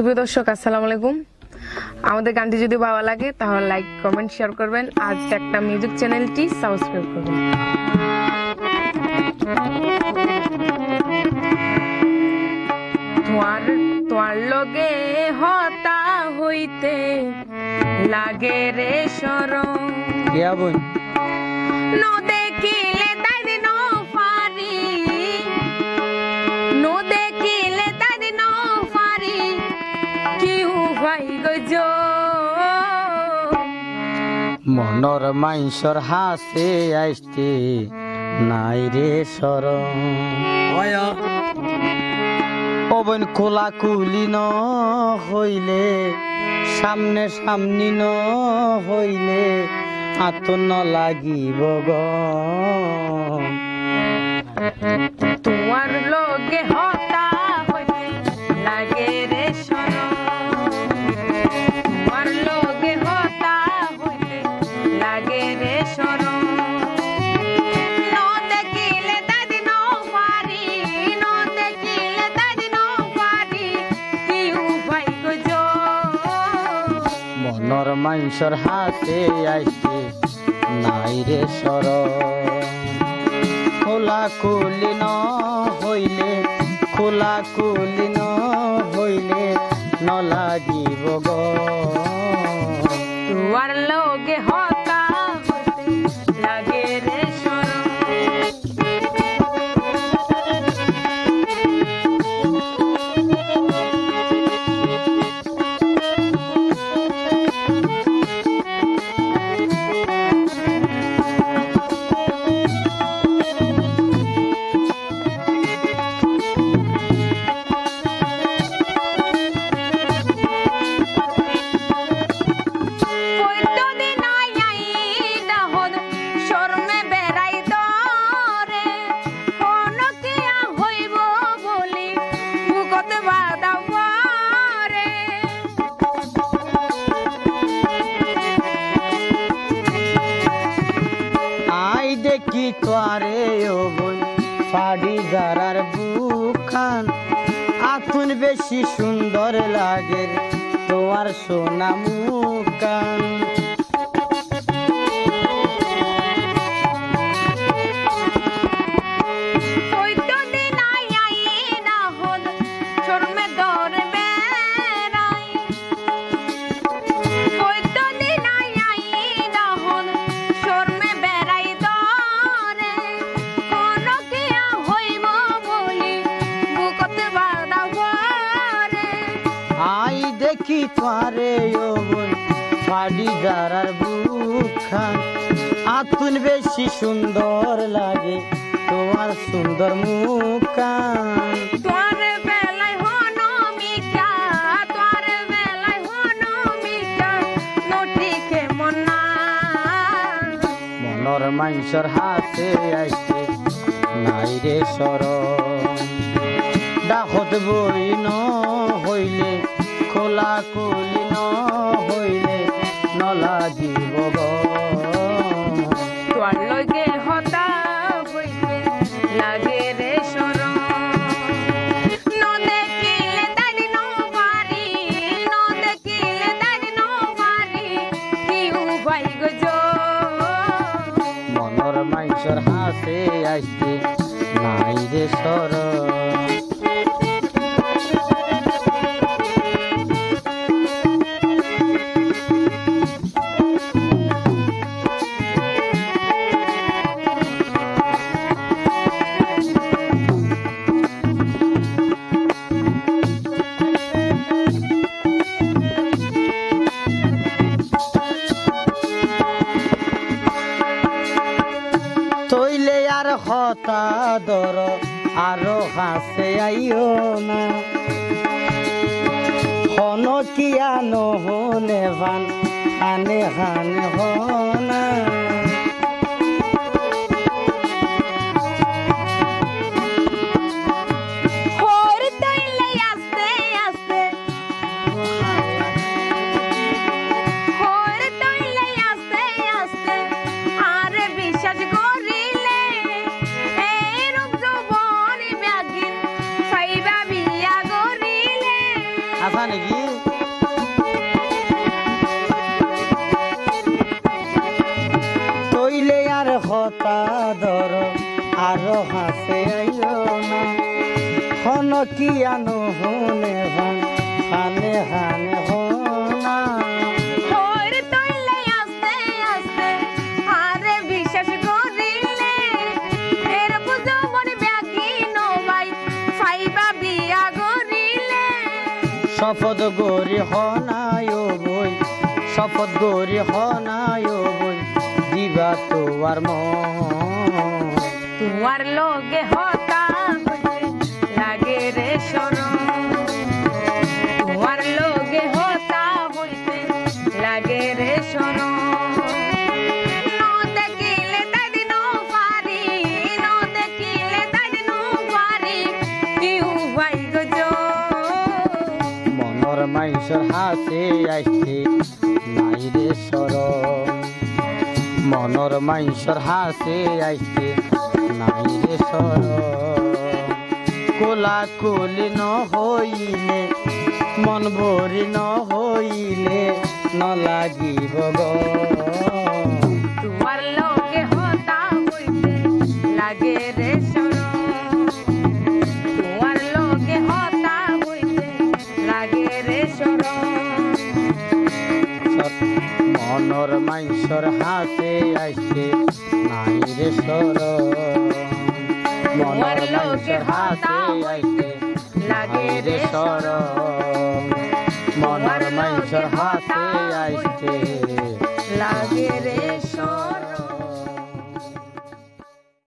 সুপ্রিয় দর্শক আসসালামু আলাইকুম। আমাদের গানটি যদি ভালো লাগে তাহলে লাইক কমেন্ট শেয়ার করবেন। আজ একটা মিউজিক চ্যানেলটি সাবস্ক্রাইব করবেন। তোমার তোমার লগে হতা হইতে লাগে রে সরম কেয়া মনর মাইসর হাসে আইসতে নাই রে সর অবন বোন কোলা কুলি ন হইলে, সামনে সামনি ন হইলে আত ন লাগিব গ। মাইসর হাতে আইসতে নাই রে সর খোলা কুলি ন হইলে খোলা কুলি ন হইলে ন লাগিব গ। তুয়ার লগে হতা ফাড়ি গারার বুখান আতুন বেশি সুন্দর লাগে তোমার সোনা মুখান দেখি তোয়ারে ও বই ফাড়ি গারার বুখান আতুন বেশি সুন্দর লাগে তোমার সুন্দর মুখান মনা মনর মাংসর হাতে আইছে নাই রে সর ডাকত বই ন হইলে খোলা কুলি ন হইলে ন লাগিব গ। তোর লগে হতা হইতে লাগে রে সরম ন দেখিলে তারি ন আরও হাসে আইও না। হন কিয়া নহনে ভান আনে হান হনা। হতা আর হাসে আইও না। হন কি আনো হনে হন হানে হানে হনা শপথ গরি হনায় বই শপথ গরি হনায় বই। দিবা তোয়ার মন তুয়ার লগে হতা হইতে লাগে রে শরম তুয়ার লগে হতা হইতে লাগে রে শরম মাইসর হাসে আইছে নাই রে সরম মনর মাইসর হাসে আইছে নাই রে সর। কোলা কোলি ন হইলে, মন ভরি ন হইলে ন লাগিব তোমার লগে হতা হইলে লাগে রে মাইসর হাতে আইছে নাই রে সর মনের মাইসর হাতে আইছে লাগে রে সর মনের মাইসর হাতে আইছে লাগে রে